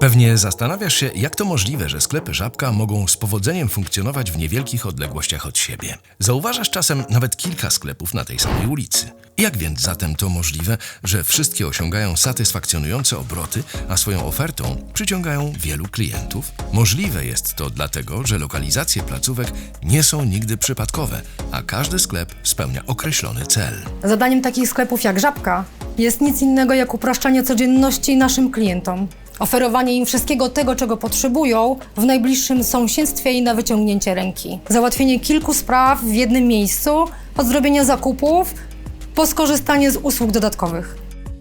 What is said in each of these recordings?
Pewnie zastanawiasz się, jak to możliwe, że sklepy Żabka mogą z powodzeniem funkcjonować w niewielkich odległościach od siebie. Zauważasz czasem nawet kilka sklepów na tej samej ulicy. Jak więc zatem to możliwe, że wszystkie osiągają satysfakcjonujące obroty, a swoją ofertą przyciągają wielu klientów? Możliwe jest to dlatego, że lokalizacje placówek nie są nigdy przypadkowe, a każdy sklep spełnia określony cel. Zadaniem takich sklepów jak Żabka jest nic innego jak upraszczanie codzienności naszym klientom. Oferowanie im wszystkiego tego, czego potrzebują w najbliższym sąsiedztwie i na wyciągnięcie ręki. Załatwienie kilku spraw w jednym miejscu, od zrobienia zakupów po skorzystanie z usług dodatkowych.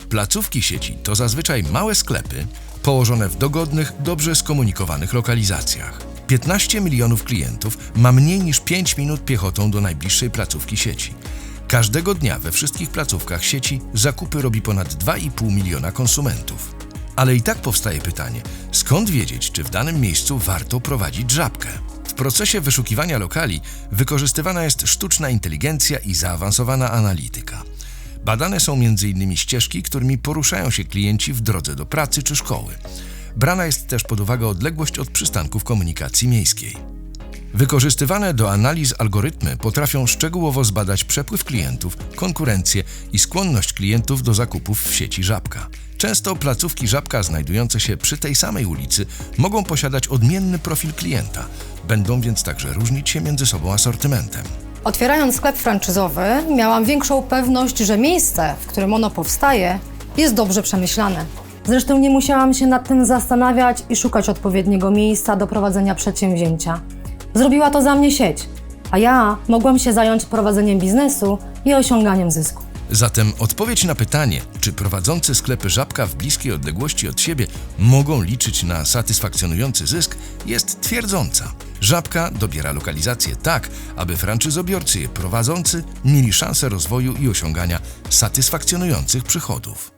Placówki sieci to zazwyczaj małe sklepy położone w dogodnych, dobrze skomunikowanych lokalizacjach. 15 milionów klientów ma mniej niż 5 minut piechotą do najbliższej placówki sieci. Każdego dnia we wszystkich placówkach sieci zakupy robi ponad 2,5 miliona konsumentów. Ale i tak powstaje pytanie, skąd wiedzieć, czy w danym miejscu warto prowadzić żabkę? W procesie wyszukiwania lokali wykorzystywana jest sztuczna inteligencja i zaawansowana analityka. Badane są m.in. ścieżki, którymi poruszają się klienci w drodze do pracy czy szkoły. Brana jest też pod uwagę odległość od przystanków komunikacji miejskiej. Wykorzystywane do analiz algorytmy potrafią szczegółowo zbadać przepływ klientów, konkurencję i skłonność klientów do zakupów w sieci Żabka. Często placówki Żabka znajdujące się przy tej samej ulicy mogą posiadać odmienny profil klienta, będą więc także różnić się między sobą asortymentem. Otwierając sklep franczyzowy, miałam większą pewność, że miejsce, w którym ono powstaje, jest dobrze przemyślane. Zresztą nie musiałam się nad tym zastanawiać i szukać odpowiedniego miejsca do prowadzenia przedsięwzięcia. Zrobiła to za mnie sieć, a ja mogłam się zająć prowadzeniem biznesu i osiąganiem zysku. Zatem odpowiedź na pytanie, czy prowadzący sklepy Żabka w bliskiej odległości od siebie mogą liczyć na satysfakcjonujący zysk, jest twierdząca. Żabka dobiera lokalizacje tak, aby franczyzobiorcy je prowadzący mieli szansę rozwoju i osiągania satysfakcjonujących przychodów.